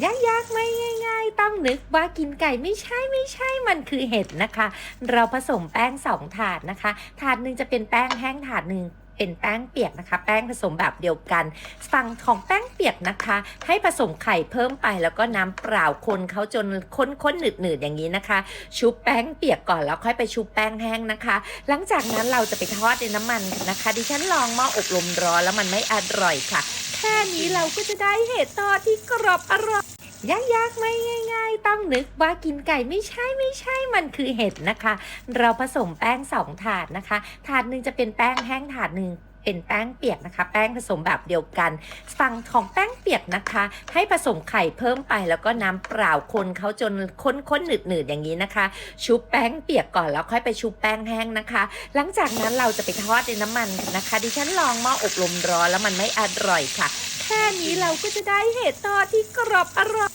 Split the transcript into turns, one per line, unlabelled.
ยากยากๆไม่ง่าย ๆ ต้องนึกว่ากินไก่ไม่ใช่ไม่ใช่มันคือเห็ดนะคะ เราผสมแป้งสองถาดนะคะ ถาดหนึ่งจะเป็นแป้งแห้งถาดหนึ่งเป็นแป้งเปียกนะคะ แป้งผสมแบบเดียวกัน ฝั่งของแป้งเปียกนะคะ ให้ผสมไข่เพิ่มไปแล้วก็น้ำเปล่าคนเขาจนข้นๆหนืดๆอย่างนี้นะคะ ชุบแป้งเปียกก่อนแล้วค่อยไปชุบแป้งแห้งนะคะ หลังจากนั้นเราจะไปทอดในน้ำมันนะคะ ดิฉันลองหม้ออบลมร้อนแล้วมันไม่อร่อยค่ะ ค่นี้เราก็จะได้เห็ดทอดที่กรอบอร่อยยากยากๆไม่ง่าย ๆ ต้องนึกว่ากินไก่ไม่ใช่ไม่ใช่มันคือเห็ดนะคะ เราผสมแป้งสองถาดนะคะ ถาดหนึ่งจะเป็นแป้งแห้งถาดหนึ่ง เป็นแป้งเปียกนะคะ แป้งผสมแบบเดียวกัน ฝั่งของแป้งเปียกนะคะ ให้ผสมไข่เพิ่มไปแล้วก็น้ำเปล่าคนเขาจนข้นๆหนืดๆอย่างนี้นะคะ ชุบแป้งเปียกก่อนแล้วค่อยไปชุบแป้งแห้งนะคะ หลังจากนั้นเราจะไปทอดในน้ำมันกันนะคะ ดิฉันลองหม้ออบลมร้อนแล้วมันไม่อร่อยค่ะ แค่นี้เราก็จะได้เห็ดทอดที่กรอบอร่อย